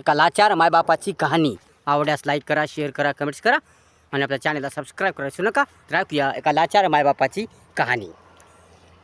एका लाचार मायबापाची कहाणी. आवड्यास लाईक करा शेअर करा कमेंट्स करा आणि आपल्या चॅनलला सबस्क्राईब करा विसरू नका. तर ऐकूया एका लाचार मायबापाची कहाणी.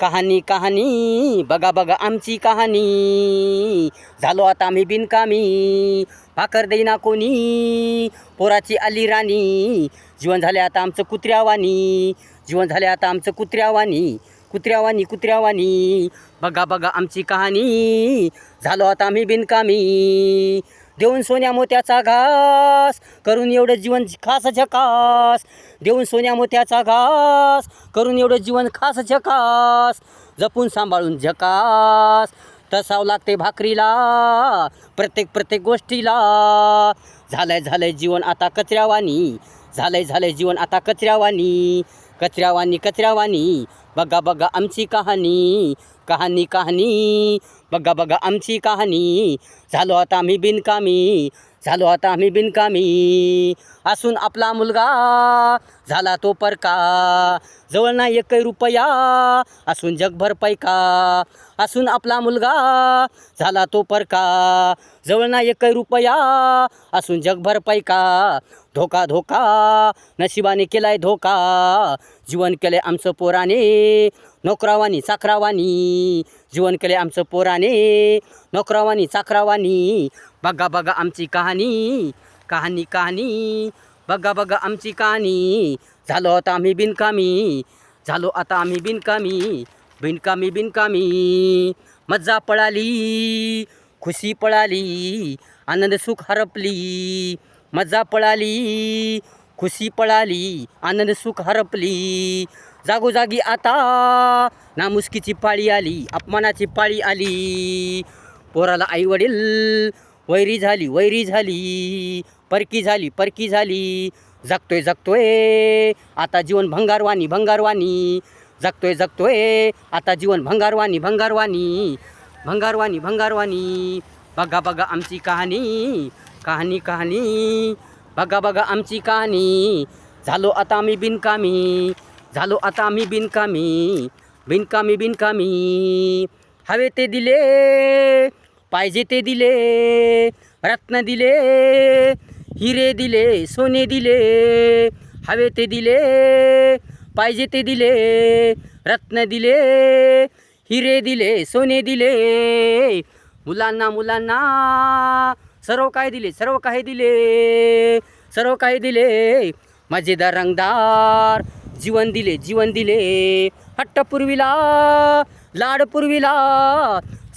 कहाणी कहाणी बघा बघा आमची कहाणी. झालो आता आम्ही बिनकामी भाकर देईना कोणी पोराची आली राणी. जीवन झाले आता आमचं कुत्र्यावानी जीवन झाले आता आमचं कुत्र्यावानी कुत्र्यावानी कुत्र्यावानी बघा बघा आमची कहाणी. झालो आता आम्ही बिनकामी. देऊन सोन्या मोत्याचा घास करून एवढं जीवन खास झकास देऊन सोन्या मोत्याचा घास करून एवढं जीवन खास झकास जपून सांभाळून झकास. तसाव लागते भाकरीला प्रत्येक प्रत्येक गोष्टीला. झालंय झालंय जीवन आता कचऱ्यावानी झालंय झालंय जीवन आता कचऱ्यावानी कचऱ्यावानी कचऱ्यावानी बघा बघा आमची कहाणी कहाणी कहाणी. बघा बघा आमची कहाणी. झालो आता आम्ही बिनकामी झालो आता आम्ही बिनकामी. असून आपला मुलगा झाला तो परका. जवळ ना एकही रुपया असून जगभर पैका. असून आपला मुलगा झाला तो परका. जवळ ना एकही रुपया असून जगभर पैका. धोका धोका. नशिबाने केलाय धोका. जीवन केले आमचं पोराने. नोकरावानी चाकरावानी. जीवन केले आमचं पोराने. नोकरावानी चाकरावानी. बघा बघा आमची कहाणी. कहाणी कहाणी. बघा बघा आमची कहाणी. झालो आता आम्ही बिनकामी. झालो आता आम्ही बिनकामी. बिनकामी बिनकामी. मज्जा पळाली. खुशी पळाली. आनंद सुख हरपली. मज्जा पळाली खुशी पळाली आनंद सुख हरपली. जागोजागी आता नामुष्कीची पाळी आली अपमानाची पाळी आली. पोराला आईवडील वैरी झाली वैरी झाली परकी झाली परकी झाली. जगतोय जगतोय आता जीवन भंगारवाणी भंगारवाणी. जगतोय जगतोय आता जीवन भंगारवाणी भंगारवाणी. भंगारवाणी भंगारवाणी. बघा बघा आमची कहाणी. कहाणी कहाणी. बघा बघा आमची कहाणी. झालो आता आम्ही बिनकामी. झालो आता आम्ही बिनकामी. बिनकामी बिनकामी. हवे ते दिले. पाहिजे ते दिले. रत्न दिले. हिरे दिले. सोने दिले. हवे ते दिले. पाहिजे ते दिले. रत्न दिले. हिरे दिले. सोने दिले. मुलांना मुलांना. सर्व काही दिले सर्व काही दिले? सर्व काही दिले? मजेदार रंगदार जीवन दिले जीवन दिले. हट्ट पूर्वीला लाड पूर्वीला.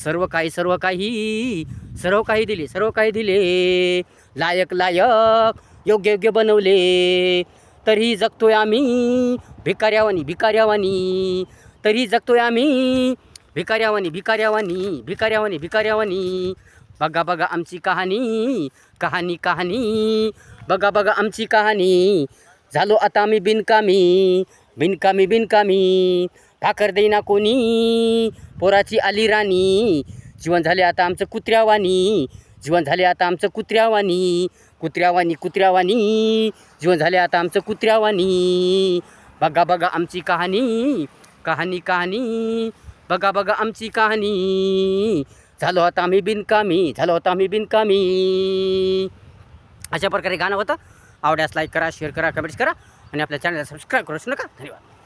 सर्व काही सर्व काही सर्व काही दिले सर्व काही दिले. लायक लायक योग्य योग्य बनवले. तरीही जगतोय आम्ही भिकाऱ्यावानी भिकाऱ्यावानी. तरी जगतोय आम्ही भिकाऱ्यावानी भिकाऱ्यावानी भिकाऱ्यावानी भिकाऱ्यावानी. बघा बघा आमची कहाणी कहाणी कहाणी. बघा बघा आमची कहाणी. झालो आता आम्ही बिनकामी बिनकामी बिनकामी. भाकर देईना कोणी पोराची आली राणी. जीवन झाले आता आमचं कुत्र्यावानी जीवन झाले आता आमचं कुत्र्यावानी कुत्र्यावानी कुत्र्यावानी जीवन झाले आता आमचं कुत्र्यावानी बघा बघा आमची कहाणी कहाणी कहाणी. बघा बघा आमची कहाणी. झालो आता आम्ही बिनकामी झालो आता आम्ही बिनकामी. अशा प्रकारे गाणं होतं. आवड्यास लाईक करा शेअर करा कमेंट्स करा. आणि आपल्या चॅनलला सबस्क्राईब करू नका. धन्यवाद.